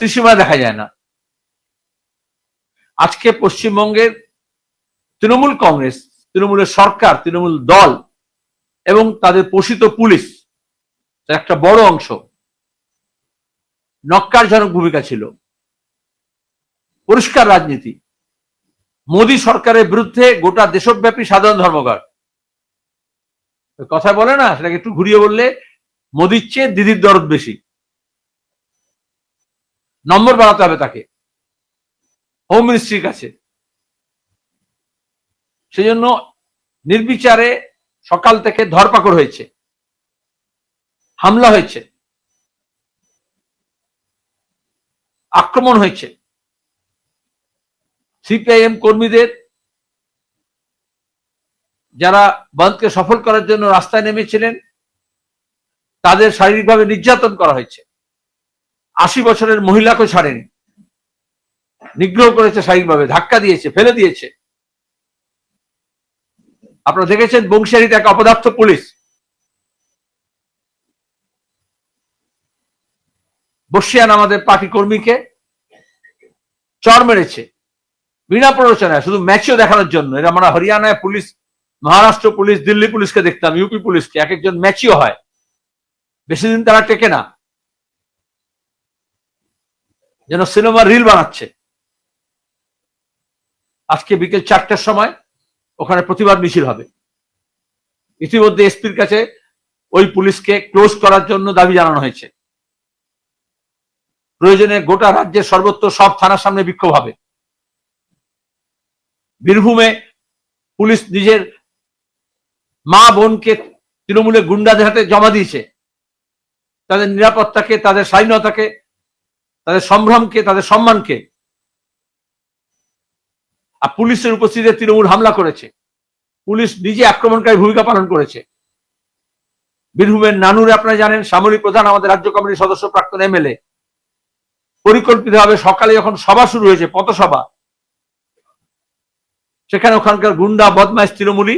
ত্রিসীমা দেখা যায় না। আজকে পশ্চিমবঙ্গের তৃণমূল কংগ্রেস, তৃণমূলের সরকার, তৃণমূল দল এবং তাদের পোষিত পুলিশ, তার একটা বড় অংশ নক্কারজনক ভূমিকা ছিল। পরিষ্কার রাজনীতি। মোদী সরকারের বিরুদ্ধে গোটা দেশব্যাপী সাধারণ ধর্মঘট। কথা বলে না, সেটাকে একটু ঘুরিয়ে বললে মোদির চেয়ে দিদির দরদ বেশি। নম্বর বাড়াতে হবে তাকে। হোম মিনিস্ট্রির কাছে। সেজন্য নির্বিচারে সকাল থেকে ধরপাকড় হয়েছে। হামলা হয়েছে। আক্রমণ হয়েছে। সিপিআইএম কর্মীদের যারা বন্ধকে সফল করার জন্য রাস্তায় নেমেছিলেন, তাদের শারীরিকভাবে নির্যাতন করা হয়েছে। আশি বছরের মহিলাকে ছাড়েনি। নিগ্রহ করেছে শারীরিকভাবে, ধাক্কা দিয়েছে, ফেলে দিয়েছে। আপনারা দেখেছেন বংশারীতে এক অপদার্থ পুলিশ। বসিয়ান আমাদের পার্টি কর্মীকে চর মেরেছে। বিনা প্ররোচনায়, শুধু ম্যাচও দেখানোর জন্য। এটা আমরা হরিয়ানায় পুলিশ, মহারাষ্ট্র পুলিশ, দিল্লি পুলিশকে দেখতাম, ইউপি পুলিশকে। এক একজন ম্যাচিও হয়। বেশি দিন তারা টেকে না। যেন সিনেমার রিল বানাচ্ছে। আজকে বিকেল চারটার সময় ওখানে প্রতিবাদ মিছিল হবে। ইতিমধ্যে এসপির কাছে ওই পুলিশকে ক্লোজ করার জন্য দাবি জানানো হয়েছে। প্রয়োজনে গোটা রাজ্যের সর্বত্র সব থানার সামনে বিক্ষোভ হবে। বীরভূমে পুলিশ নিজের মা বোনকে তৃণমূলের গুন্ডাদের হাতে জমা দিয়েছে। তাদের নিরাপত্তাকে, তাদের স্বাধীনতাকে তাদের সম্ভ্রমকে, তাদের সম্মানকে। আর পুলিশের উপস্থিতিতে তৃণমূল হামলা করেছে। পুলিশ নিজে আক্রমণকারী ভূমিকা পালন করেছে। বীরভূমের নানুরে আপনারা জানেন, সামরিক প্রধান আমাদের রাজ্য কমিটির সদস্য প্রাক্তন এমএলএ পরিকল্পিতভাবে সকালে যখন সভা শুরু হয়েছে, পথসভা, সেখানে ওখানকার গুন্ডা, বদমাইশ তৃণমূলী,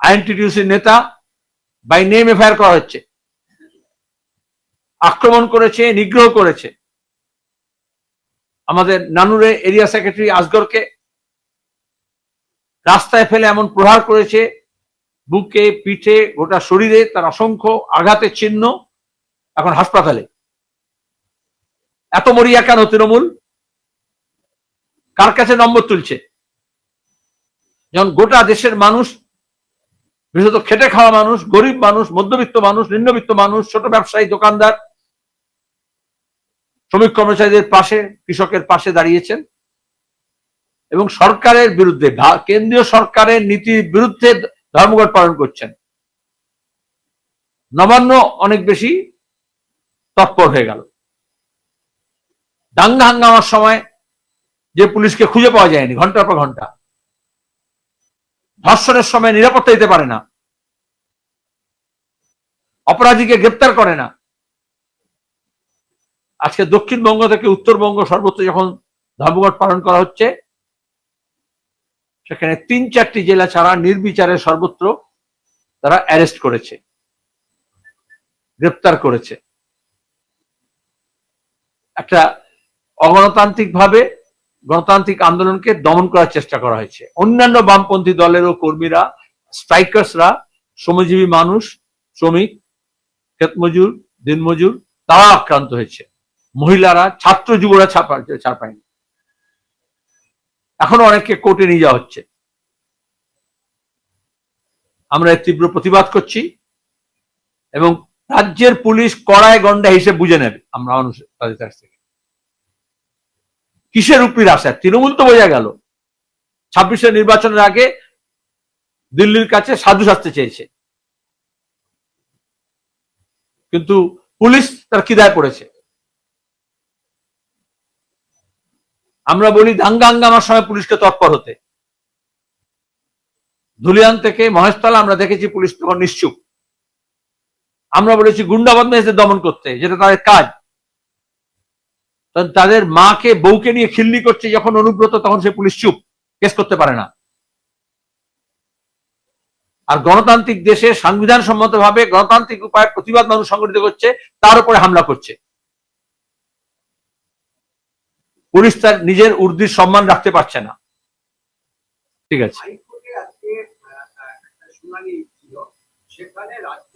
আইএনটিটিউসির নেতা, বাই নেম এফআইআর করা হচ্ছে। আক্রমণ করেছে, নিগ্রহ করেছে। আমাদের নানুরে এরিয়া সেক্রেটারি আসগরকে রাস্তায় ফেলে এমন প্রহার করেছে, বুকে, পিঠে, গোটা শরীরে তার অসংখ্য আঘাতের চিহ্ন এখন হাসপাতালে। এত মরিয়া কেন তৃণমূল? কার কাছে নম্বর তুলছে? যখন গোটা দেশের মানুষ, বিশেষত খেটে খাওয়া মানুষ, গরিব মানুষ, মধ্যবিত্ত মানুষ, নিম্নবিত্ত মানুষ, ছোট ব্যবসায়ী, দোকানদার শ্রমিক কর্মচারীদের পাশে, কৃষকের পাশে দাঁড়িয়েছেন এবং সরকারের বিরুদ্ধে কেন্দ্রীয় সরকারের নীতির বিরুদ্ধে ধর্মঘট পালন করছেন। নবান্ন অনেক বেশি তৎপর হয়ে গেল। দাঙ্গা হাঙ্গামার সময় যে পুলিশকে খুঁজে পাওয়া যায়নি, ঘণ্টার পর ঘণ্টা। ধর্ষণের সময় নিরাপত্তা দিতে পারে না। অপরাধীকে গ্রেপ্তার করে না। আজকে দক্ষিণবঙ্গ থেকে উত্তরবঙ্গ সর্বত্র যখন ধর্মঘট পালন করা হচ্ছে, সেখানে তিন চারটি জেলা ছাড়া নির্বিচারে সর্বত্র তারা অ্যারেস্ট করেছে, গ্রেপ্তার করেছে। একটা অগণতান্ত্রিক ভাবে গণতান্ত্রিক আন্দোলনকে দমন করার চেষ্টা করা হয়েছে। অন্যান্য বামপন্থী দলেরও কর্মীরা স্ট্রাইকার্সরা শ্রমজীবী মানুষ, শ্রমিক ক্ষেতমজুর দিনমজুর, তারা আক্রান্ত হয়েছে। মহিলারা, ছাত্র যুবরা ছাপা ছাড় পায়নি। এখনও অনেককে কোর্টে নিয়ে যাওয়া হচ্ছে। আমরা তীব্র প্রতিবাদ করছি এবং রাজ্যের পুলিশ কড়ায় গন্ডা হিসেবে বুঝে নেবে আমরা তাদের কাছ থেকে। কিসের উপরি আশা তৃণমূল তো বোঝা গেল। ছাব্বিশের নির্বাচনের আগে দিল্লির কাছে সাধু সাজতে চেয়েছে। কিন্তু পুলিশ তার কিদায় পড়েছে। আমরা বলি দাঙ্গা হাঙ্গামার সময় পুলিশকে তৎপর হতে। ধুলিয়ান থেকে মহেশতলা আমরা দেখেছি পুলিশ তখন নিশ্চুপ। আমরা বলেছি গুন্ডা বদমাইশদের দমন করতে, যেটা তাদের কাজ। তাদের মাকে, বউকে নিয়ে খিল্লি করছে, যখন অনুব্রত, তখন সে পুলিশ চুপ, কেস করতে পারে না। আর গণতান্ত্রিক দেশে সংবিধান সম্মত ভাবে গণতান্ত্রিক উপায়ে প্রতিবাদ মানুষ সংগঠিত করছে, তার উপরে হামলা করছে। পুলিশ তার নিজের উর্দির সম্মান রাখতে পারছে না। ঠিক আছে। সেখানে রাজ্য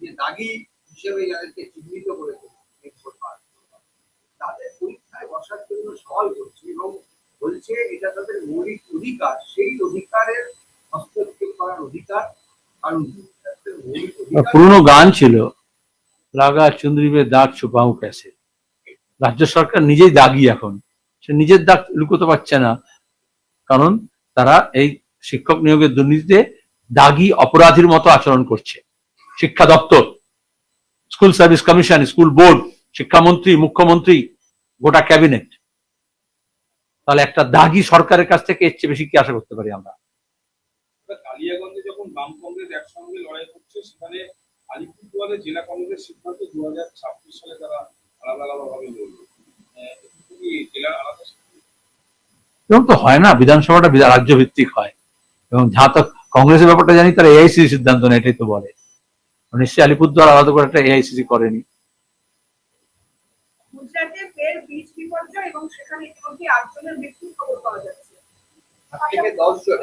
যে দাগি হিসেবে যাদেরকে চিহ্নিত করেছে তাদের পরীক্ষায় বসার জন্য সওয়াল করছে এবং বলছে এটা তাদের মৌলিক অধিকার। সেই অধিকারের হস্তক্ষেপ করার অধিকার কারণ মৌলিক অধিকার পুরনো গান ছিল। লাগা চুন্দ্রিবে দাগ ছুপাও ক্যাসে। রাজ্য সরকার নিজেই দাগি এখন। সে নিজের দাগ লুকোতে পারছে না। কারণ তারা এই শিক্ষক নিয়োগের দুর্নীতিতে দাগি অপরাধীর মতো আচরণ করছে। শিক্ষা দপ্তর, school service commission, school board, শিক্ষামন্ত্রী, মুখ্যমন্ত্রী, গোটা ক্যাবিনেট। তাহলে একটা দাগি সরকারের কাছ থেকে এর বেশি কি আশা করতে পারি আমরা? কালিয়াগঞ্জে যখন বাম একসঙ্গে লড়াই করছে, সেখানে আলিপুরদুয়ারে জেলা কংগ্রেস সিদ্ধান্ত দু হাজার ছাব্বিশ সালে তারা আলাদা লড়বে আলাদা এরকম তো হয় না বিধানসভাটা রাজ্য ভিত্তিক হয়। এবং যা তো কংগ্রেসের ব্যাপারটা জানি তারা এআইসিসি সিদ্ধান্ত নেয় এটাই তো বলে। নিশ্চয়ই আলিপুরদুয়ার আলাদা করে একটা এআইসিসি করেনি। এবং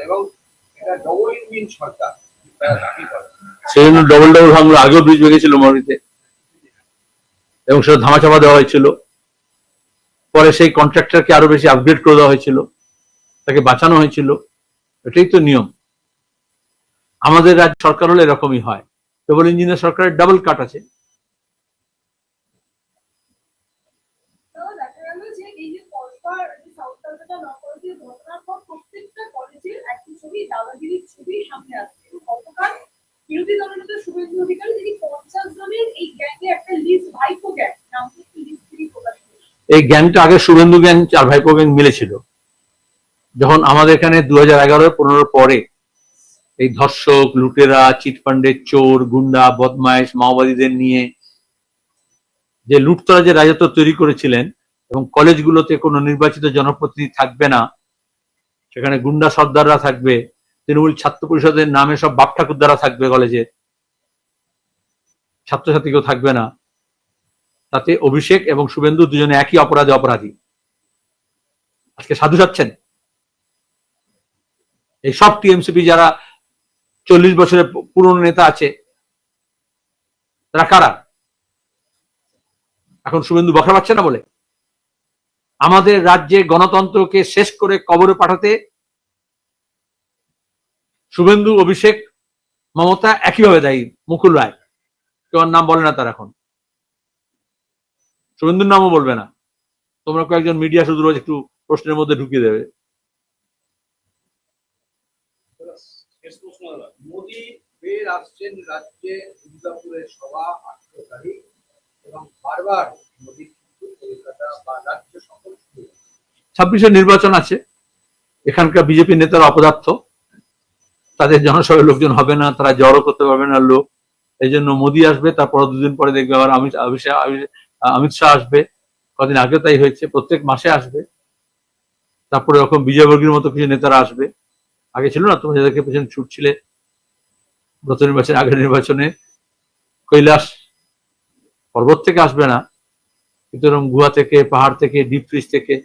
এবং সেই জন্য ডবল ডবল ভাঙলো আগেও ব্রিজ ভেঙেছিল মরিতে এবং সেটা ধামাচাপা দেওয়া হয়েছিল। পরে সেই কন্ট্রাক্টরকে আরও বেশি আপগ্রেড করে দেওয়া হয়েছিল। তাকে বাঁচানো হয়েছিল। এটাই তো নিয়ম। আমাদের রাজ্য সরকার হলে এরকমই হয়। ডবল ইঞ্জিনিয়ার সরকারের ডাবল কাট আছে। ছবি সামনে আসছে। বিরোধী শুভেন্দু অধিকারী পঞ্চাশ জনের এই গ্যাংয়ে একটা লিস্ট ভাইপো গ্যাং করেছেন এই গ্যাংটা আগে শুভেন্দু গ্যাং চার গ্যাং মিলেছিল। যখন আমাদের এখানে দু হাজার এগারো পরে এই ধর্ষক, লুটেরা, চিটফান্ডের চোর, গুন্ডা বদমাইশ মাওবাদীদের নিয়ে যে লুটতরা যে রাজত্ব তৈরি করেছিলেন এবং কলেজগুলোতে কোনো নির্বাচিত জনপ্রতিনিধি থাকবে না, সেখানে গুন্ডা সর্দাররা থাকবে তৃণমূল ছাত্র পরিষদের নামে সব বাপ ঠাকুর দ্বারা থাকবে কলেজে। ছাত্রছাত্রী কেউ থাকবে না। তাতে অভিষেক এবং শুভেন্দু দুজনে একই অপরাধে অপরাধী। আজকে সাধু যাচ্ছেন এই সব টিএমসিপি যারা চল্লিশ বছরের পুরনো নেতা আছে, তারা কারা? এখন শুভেন্দু বকরা পাচ্ছে না বলে? আমাদের রাজ্যে গণতন্ত্রকে শেষ করে কবরে পাঠাতে শুভেন্দু অভিষেক মমতা একইভাবে দায়ী মুকুল রায়। কেউ নাম বলে না তার এখন। শুভেন্দুর নামও বলবে না। তোমরা কয়েকজন মিডিয়া শুধু রোজ একটু প্রশ্নের মধ্যে ঢুকিয়ে দেবে। শেষ প্রশ্ন দাদা মোদী ফের আসছেন রাজ্যে দুর্গাপুরের সভা আঠারো তারিখ এবং বারবার মোদী কলকাতা বা রাজ্য সফর শুরু নির্বাচন আছে। এখানকার বিজেপি নেতারা অপদার্থ। তাদের জনসভায় লোকজন হবে না, তারা জড়ো করতে পারবে না লোক। এই জন্য মোদী আসবে, তারপর দুদিন পরে দেখবে আবার অমিত অমিত শাহ আসবে। কদিন আগে তাই হয়েছে, প্রত্যেক মাসে আসবে। তারপরে ওরকম বিজয়বর্গীর মতো কিছু নেতারা আসবে। আগে ছিল না, তোমরা যাদেরকে পেছনে ছুটছিলে। গত নির্বাচনে, আগের নির্বাচনে। কৈলাস পর্বত থেকে আসবে না। এরকম গুহা থেকে, পাহাড় থেকে ডিপ ফ্রিজ থেকে।